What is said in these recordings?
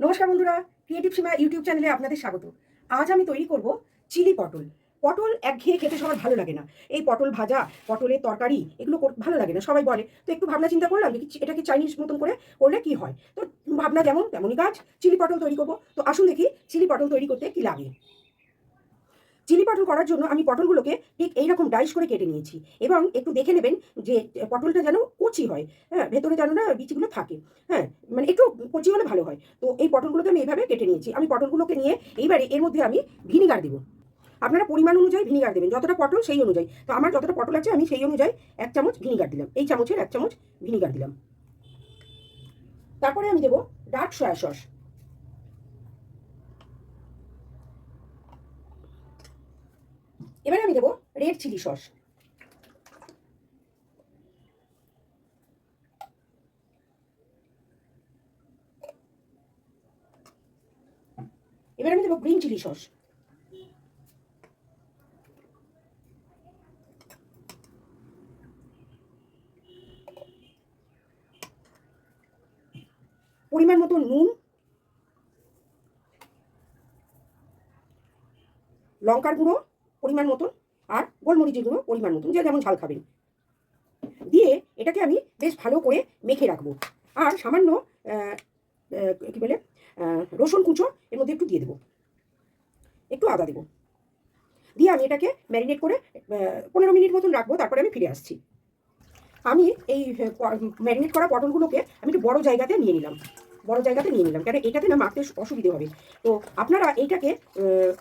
নমস্কার বন্ধুরা ক্রিয়েটিভ সীমা ইউটিউব চ্যানেলে আপনাদের স্বাগত। আজ আমি তৈরি করব চিলি পটল। পটল একঘেয়ে খেতে সবার ভালো লাগে না। এই পটল ভাজা, পটলের তরকারি, এগুলো ভালো লাগে না, সবাই বলে। তো একটু ভাবনা চিন্তা করলাম যে এটাকে চাইনিজ মতন করে করলে কি হয়? তো ভাবনা যেমন, তেমনই কাজ চিলি পটল তৈরি করব। তো আসুন দেখি চিলি পটল তৈরি করতে কি লাগে। চিলি পটল করার জন্য আমি পটলগুলোকে ঠিক এইরকম ডাইস করে কেটে নিয়েছি। এবং একটু দেখে নেবেন যে পটলটা যেন কচি হয় হ্যাঁ ভেতরে যেন না বিচিগুলো থাকে হ্যাঁ মানে একটু কচি হলে ভালো হয়। তো এই পটলগুলোকে আমি এইভাবে কেটে নিয়েছি। আমি পটলগুলোকে নিয়ে এইবারে এর মধ্যে আমি ভিনিগার দেবো। আপনারা পরিমাণ অনুযায়ী ভিনিগার দেবেন, যতটা পটল সেই অনুযায়ী। তো আমার যতটা পটল আছে আমি সেই অনুযায়ী এক চামচ ভিনিগার দিলাম। এই চামচের এক চামচ ভিনিগার দিলাম। তারপরে আমি দেবো ডার্ক সয়া সস এবারে আমি দেবো রেড চিলি সস। এবার আমি দেবো গ্রিন চিলি সস পরিমাণ মতো নুন। লঙ্কার গুঁড়ো, পরিমাণ মতন। আর গোলমরিচের গুঁড়ো পরিমাণ মতন, যে যেমন ঝাল খাবেন। দিয়ে এটাকে আমি বেশ ভালো করে মেখে রাখব। আর সামান্য কি বলে রসুন কুচো এর মধ্যে একটু দিয়ে দেবো। একটু আদা দেবো। দিয়ে আমি এটাকে ম্যারিনেট করে পনেরো মিনিট মতন রাখব, তারপরে আমি ফিরে আসছি। আমি এই ম্যারিনেট করা পটলগুলোকে আমি একটু বড় জায়গাতে নিয়ে নিলাম। বড় জায়গাতে নিয়ে নিলাম। কেন এটাতে না মাখতে অসুবিধে হবে। তো আপনারা এইটাকে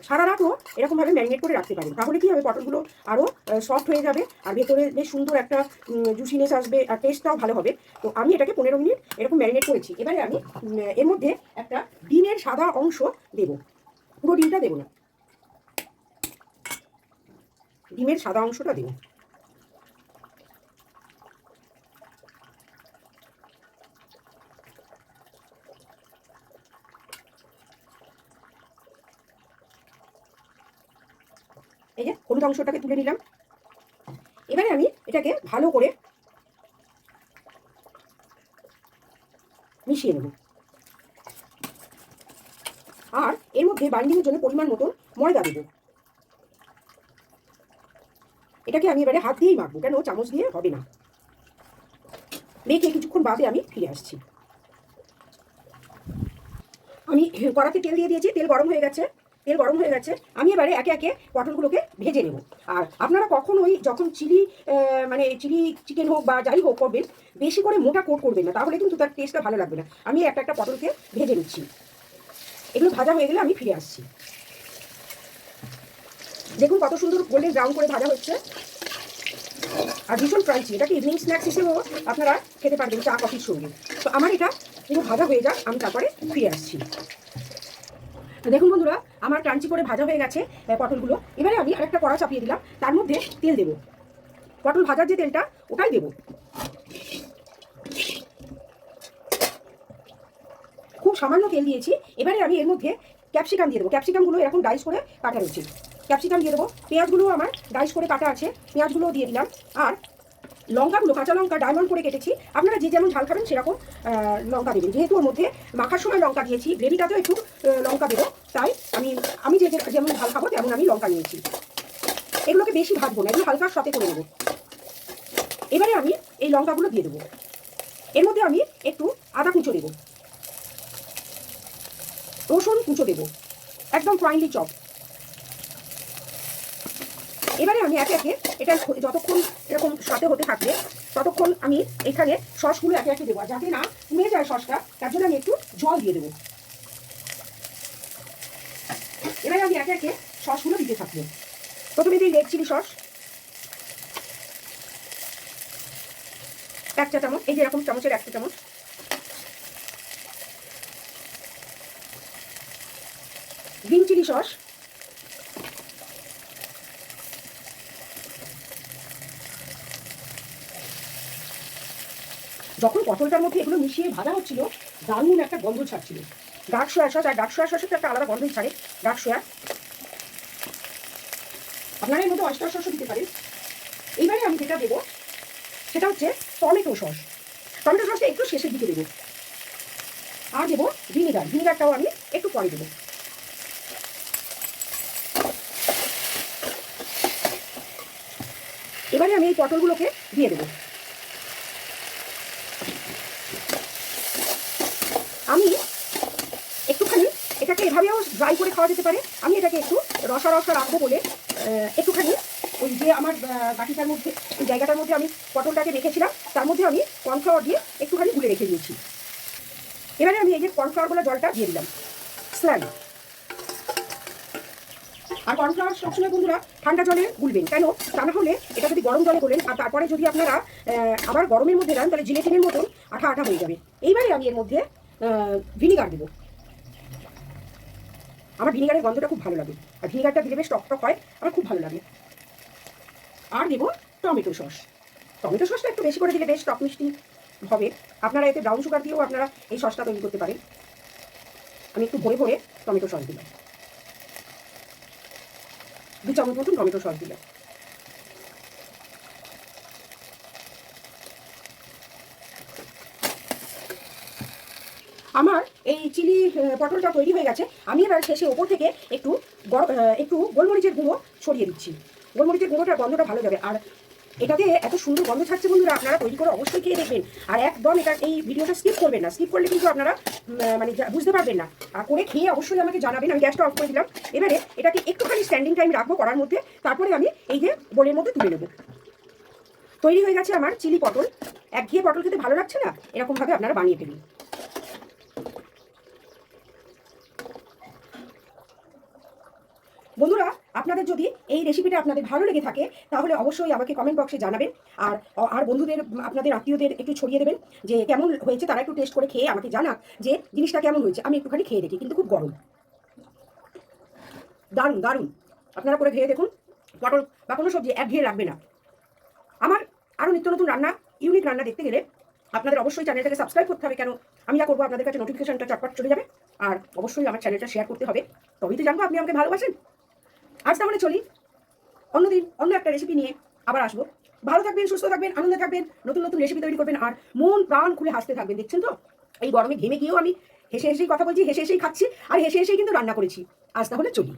সারা রাতও এরকমভাবে ম্যারিনেট করে রাখতে পারেন। তাহলে কি হবে? পটলগুলো আরও সফট হয়ে যাবে আর ভেতরে বেশ সুন্দর একটা জুসিনেস আসবে আর টেস্টটাও ভালো হবে। তো আমি এটাকে পনেরো মিনিট এরকম ম্যারিনেট করেছি। এবারে আমি এর মধ্যে একটা ডিমের সাদা অংশ দেব। পুরো ডিমটা দেবো না। ডিমের সাদা অংশটা দেবো। এই যে হলুদ অংশটাকে তুলে নিলাম। এবারে আমি এটাকে ভালো করে মিশিয়ে নেব। আর এর মধ্যে বাইন্ডিংয়ের জন্য পরিমাণ মতন ময়দা দেবো। এটাকে আমি এবারে হাত দিয়েই মাখবো, কেন চামচ দিয়ে হবে না। মেখে কিছুক্ষণ বাদে আমি ফিরে আসছি। আমি কড়াতে তেল দিয়ে দিয়েছি, তেল গরম হয়ে গেছে। তেল গরম হয়ে গেছে, আমি এবারে একে একে পটলগুলোকে ভেজে নেব। আর আপনারা কখনোই যখন চিলি মানে চিলি চিকেন হোক বা যাই হোক করবেন, বেশি করে মোটা কোট করবেন না, তাহলে কিন্তু তার টেস্টটা ভালো লাগবে না। আমি একটা একটা পটলকে ভেজে নিচ্ছি। এগুলো ভাজা হয়ে গেলে আমি ফিরে আসছি। দেখুন কত সুন্দর গোল্ডেন ব্রাউন করে ভাজা হচ্ছে। আর ভীষণ ক্রাঞ্চি এটাকে ইভিনিং স্ন্যাক্স হিসেবেও আপনারা খেতে পারবেন, চা, কফির সঙ্গে। তো আমার এটা পুরো ভাজা হয়ে যাক, আমি তারপরে ফিরে আসছি। দেখুন বন্ধুরা আমার ক্রাঞ্চি করে ভাজা হয়ে গেছে পটলগুলো। এবারে আমি আরেকটা কড়া চাপিয়ে দিলাম, তার মধ্যে তেল দেবো। পটল ভাজার যে তেলটা, ওটাই দেবো। খুব সামান্য তেল দিয়েছি, এবারে আমি এর মধ্যে ক্যাপসিকাম দিয়ে দেবো। ক্যাপসিকামগুলো এরকম ডাইস করে কাটা রয়েছে ক্যাপসিকাম দিয়ে দেবো। পেঁয়াজগুলো আমার ডাইস করে কাটা আছে। পেঁয়াজগুলোও দিয়ে দিলাম। আর লঙ্কাগুলো, কাঁচা লঙ্কা ডায়মন্ড করে কেটেছি। আপনারা যে যেমন ঝাল খাবেন, সেরকম লঙ্কা দেবেন। যেহেতু ওর মধ্যে মাখার সময় লঙ্কা দিয়েছি, গ্রেভিটাতেও একটু লঙ্কা দেবো। তাই আমি আমি যে যেমন ঝাল খাব, তেমন আমি লঙ্কা নিয়েছি। এগুলোকে বেশি ভাজবো না, এগুলো হালকা সাথে করে নেব। এবারে আমি এই লঙ্কাগুলো দিয়ে দেবো। এর মধ্যে আমি একটু আদা কুচো দেবো। রসুন কুচো দেবো। একদম ফাইনলি চপ এবারে আমি একে একে এটা যতক্ষণ এরকম সাথে হতে থাকবে, ততক্ষণ আমি এখানে সসগুলো একে একে দেবো। যাতে না পুড়ে যায় সসটা, তার জন্য আমি একটু জল দিয়ে দেবো এবারে আমি একে একে সসগুলো দিতে থাকব প্রথমে দিই রেড চিলি সস। এক চা চামচ, এই যে এরকম চামচের এক চামচ। Green chilli sauce. যখন পটলটার মধ্যে এগুলো মিশিয়ে ভাজা হচ্ছিল, দারুণ একটা গন্ধ ছাড়ছিল। ডাক সোয়া সস আর ডাক সোয়া সসের তো একটা আলাদা গন্ধই ছাড়ে ডাক সোয়া। আপনারা এর মধ্যে অস্টার সসও দিতে পারেন। এইবারে আমি যেটা দেবো, সেটা হচ্ছে টমেটো সস। টমেটো সসটা একটু শেষের দিকে দেবো। আর দেবো ভিনিগার। ভিনিগারটাও আমি একটু পরে দেবো। এবারে আমি এই পটলগুলোকে দিয়ে দেবো। আমি একটুখানি এটাকে এভাবেও ড্রাই করে খাওয়া যেতে পারে। আমি এটাকে একটু রসা রসা রাখব বলে একটুখানি ওই যে আমার বাটিটার মধ্যে জায়গাটার মধ্যে আমি পটলটাকে রেখেছিলাম, তার মধ্যে আমি কর্নফ্লাওয়ার দিয়ে একটুখানি গুলে রেখে দিয়েছি। এবারে আমি এই যে কর্নফ্লাওয়ারগুলো জলটা দিয়ে দিলাম। স্ল্যান আর কর্নফ্লাওয়ার সবসময় বন্ধুরা ঠান্ডা জলে গুলবেন, কেন? তা না হলে এটা যদি গরম জলে গোলেন আর তারপরে যদি আপনারা আবার গরমের মধ্যে দেন, তাহলে জিলেটিনের মতন আঠা আঠা হয়ে যাবে। এইবারে আমি এর মধ্যে ভিনিগার দেবো। আমার ভিনিগারের গন্ধটা খুব ভালো লাগে। আর ভিনিগারটা দিলে বেশ টক টক হয়, আমার খুব ভালো লাগে। আর দেবো টমেটো সস। টমেটো সসটা একটু বেশি করে দিলে বেশ টক মিষ্টি হবে। আপনারা এতে ব্রাউন সুগার দিয়েও আপনারা এই সসটা তৈরি করতে পারেন। আমি একটু ভরে ভরে টমেটো সস দিলাম। দু চামচ মতন টমেটো সস দিলাম। আমার এই চিলি পটলটা তৈরি হয়ে গেছে। আমি এবার শেষে ওপর থেকে একটু গর- আহ, একটু গোলমরিচের গুঁড়ো ছড়িয়ে দিচ্ছি। গোলমরিচের গুঁড়োটার গন্ধটা ভালো যাবে। আর এটাতে এত সুন্দর গন্ধ ছাড়ছে বন্ধুরা আপনারা তৈরি করে অবশ্যই খেয়ে দেখবেন। আর একদম এটা এই ভিডিওটা স্কিপ করবেন না। স্কিপ করলে কিন্তু আপনারা মানে বুঝতে পারবেন না। আর করে খেয়ে অবশ্যই আমাকে জানাবেন আমি গ্যাসটা অফ করে দিলাম। এবারে এটাকে একটুখানি স্ট্যান্ডিং টাইম রাখব করার মধ্যে। তারপরে আমি এই যে বোলের মধ্যে তুলে নেব। তৈরি হয়ে গেছে আমার চিলি পটল। একঘেয়ে পটল খেতে ভালো লাগছে না? এরকমভাবে আপনারা বানিয়ে ফেলুন বন্ধুরা আপনাদের যদি এই রেসিপিটা আপনাদের ভালো লেগে থাকে, তাহলে অবশ্যই আমাকে কমেন্ট বক্সে জানাবেন। আর আর বন্ধুদের আপনাদের আত্মীয়দের একটু ছড়িয়ে দেবেন যে কেমন হয়েছে, তারা একটু টেস্ট করে খেয়ে আমাকে জানা যে জিনিসটা কেমন হয়েছে। আমি একটুখানি খেয়ে দেখি, কিন্তু খুব গরম। দারুণ দারুণ। আপনারা করে খেয়ে দেখুন, পটল বা কোনো সবজি একঘেয়ে লাগবে না। আমার আরও নিত্য নতুন রান্না ইউনিক রান্না দেখতে গেলে আপনাদের অবশ্যই চ্যানেলটাকে সাবস্ক্রাইব করতে হবে কেন? আমি যা করব, আপনাদের কাছে নোটিফিকেশনটা চটপট চলে যাবে। আর অবশ্যই আমার চ্যানেলটা শেয়ার করতে হবে। তবেই তো জানব আপনি আমাকে ভালোবাসেন। আজ তাহলে চলি। অন্যদিন অন্য একটা রেসিপি নিয়ে আবার আসব। ভালো থাকবেন, সুস্থ থাকবেন, আনন্দে থাকবেন, নতুন নতুন রেসিপি তৈরি করবেন আর মন প্রাণ খুলে হাসতে থাকবেন, দেখছেন তো? এই গরমে ঘেমে গিয়েও আমি হেসে হেসেই কথা বলছি, হেসে হেসেই খাচ্ছি আর হেসে হেসেই কিন্তু রান্না করেছি। আজ তাহলে চলি।